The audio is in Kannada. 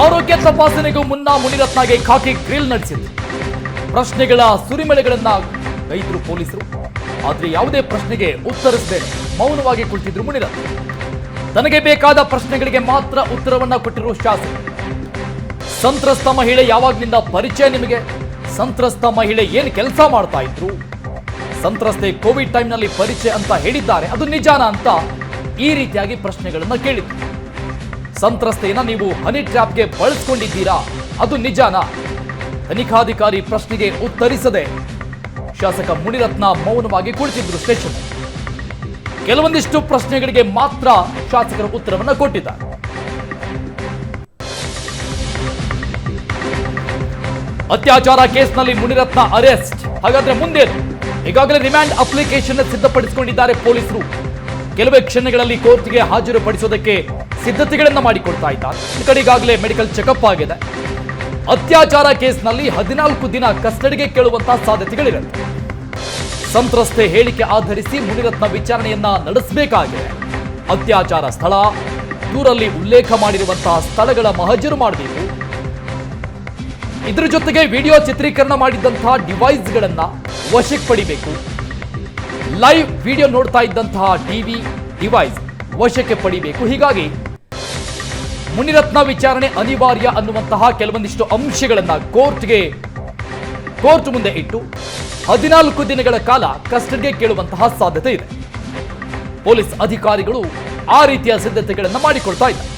ಆರೋಗ್ಯ ತಪಾಸಣೆಗೂ ಮುನ್ನ ಮುನಿರತ್ನಗೆ ಖಾಕಿ ಗ್ರಿಲ್ ನಡೆಸಿದ್ರು ಪ್ರಶ್ನೆಗಳ ಸುರಿಮಳೆಗಳನ್ನ ಗೈದ್ರು ಪೊಲೀಸರು, ಆದ್ರೆ ಯಾವುದೇ ಪ್ರಶ್ನೆಗೆ ಉತ್ತರಿಸದೆ ಮೌನವಾಗಿ ಕುಳಿತಿದ್ರು ಮುನಿರತ್ನ ತನಗೆ ಬೇಕಾದ ಪ್ರಶ್ನೆಗಳಿಗೆ ಮಾತ್ರ ಉತ್ತರವನ್ನ ಕೊಟ್ಟಿರುವ ಶಾಸಕ. ಸಂತ್ರಸ್ತ ಮಹಿಳೆ ಯಾವಾಗ್ಲಿಂದ ಪರಿಚಯ ನಿಮಗೆ? ಸಂತ್ರಸ್ತ ಮಹಿಳೆ ಏನು ಕೆಲಸ ಮಾಡ್ತಾ ಇದ್ರು? ಸಂತ್ರಸ್ತೆ ಕೋವಿಡ್ ಟೈಮ್ನಲ್ಲಿ ಪರಿಚಯ ಅಂತ ಹೇಳಿದ್ದಾರೆ, ಅದು ನಿಜಾನ ಅಂತ ಈ ರೀತಿಯಾಗಿ ಪ್ರಶ್ನೆಗಳನ್ನ ಕೇಳಿದ್ರು. ಸಂತ್ರಸ್ತೆಯನ್ನ ನೀವು ಹನಿ ಟ್ರ್ಯಾಪ್ಗೆ ಬಳಸ್ಕೊಂಡಿದ್ದೀರಾ? ಅದು ನಿಜಾನ? ತನಿಖಾಧಿಕಾರಿ ಪ್ರಶ್ನೆಗೆ ಉತ್ತರಿಸದೆ ಶಾಸಕ ಮುನಿರತ್ನ ಮೌನವಾಗಿ ಕುಳಿತಿದ್ರು ಸ್ಟೇಷನ್. ಕೆಲವೊಂದಿಷ್ಟು ಪ್ರಶ್ನೆಗಳಿಗೆ ಮಾತ್ರ ಶಾಸಕರ ಉತ್ತರವನ್ನು ಕೊಟ್ಟಿದ್ದಾರೆ. ಅತ್ಯಾಚಾರ ಕೇಸ್ನಲ್ಲಿ ಮುನಿರತ್ನ ಅರೆಸ್ಟ್. ಹಾಗಾದ್ರೆ ಮುಂದೆ ಈಗಾಗಲೇ ರಿಮ್ಯಾಂಡ್ ಅಪ್ಲಿಕೇಶನ್ ಸಿದ್ಧಪಡಿಸಿಕೊಂಡಿದ್ದಾರೆ ಪೊಲೀಸರು. ಕೆಲವೇ ಕ್ಷಣಗಳಲ್ಲಿ ಕೋರ್ಟ್ಗೆ ಹಾಜರುಪಡಿಸೋದಕ್ಕೆ ಸಿದ್ಧತೆಗಳನ್ನ ಮಾಡಿಕೊಡ್ತಾ ಇದ್ದಾರೆ. ಈ ಕಡೆ ಈಗಾಗಲೇ ಮೆಡಿಕಲ್ ಚೆಕಪ್ ಆಗಿದೆ. ಅತ್ಯಾಚಾರ ಕೇಸ್ನಲ್ಲಿ ಹದಿನಾಲ್ಕು ದಿನ ಕಸ್ಟಡಿಗೆ ಕೇಳುವಂತಹ ಸಾಧ್ಯತೆಗಳಿರುತ್ತೆ. ಸಂತ್ರಸ್ತೆ ಹೇಳಿಕೆ ಆಧರಿಸಿ ಮುನಿರತ್ನ ವಿಚಾರಣೆಯನ್ನ ನಡೆಸಬೇಕಾಗಿದೆ. ಅತ್ಯಾಚಾರ ಸ್ಥಳ, ದೂರಲ್ಲಿ ಉಲ್ಲೇಖ ಮಾಡಿರುವಂತಹ ಸ್ಥಳಗಳ ಮಹಜರು ಮಾಡಬೇಕು. ಇದರ ಜೊತೆಗೆ ವಿಡಿಯೋ ಚಿತ್ರೀಕರಣ ಮಾಡಿದಂತಹ ಡಿವೈಸ್ಗಳನ್ನ ವಶಕ್ಕೆ ಪಡಿಬೇಕು. ಲೈವ್ ವಿಡಿಯೋ ನೋಡ್ತಾ ಇದ್ದಂತಹ ಟಿವಿ ಡಿವೈಸ್ ವಶಕ್ಕೆ ಪಡಿಬೇಕು. ಹೀಗಾಗಿ ಮುನಿರತ್ನ ವಿಚಾರಣೆ ಅನಿವಾರ್ಯ ಅನ್ನುವಂತಹ ಕೆಲವೊಂದಿಷ್ಟು ಅಂಶಗಳನ್ನ ಕೋರ್ಟ್ಗೆ, ಕೋರ್ಟ್ ಮುಂದೆ ಇಟ್ಟು ಹದಿನಾಲ್ಕು ದಿನಗಳ ಕಾಲ ಕಸ್ಟಡಿಗೆ ಕೇಳುವಂತಹ ಸಾಧ್ಯತೆ ಇದೆ. ಪೊಲೀಸ್ ಅಧಿಕಾರಿಗಳು ಆ ರೀತಿಯ ಸಿದ್ಧತೆಗಳನ್ನು ಮಾಡಿಕೊಳ್ತಾ ಇದ್ದಾರೆ.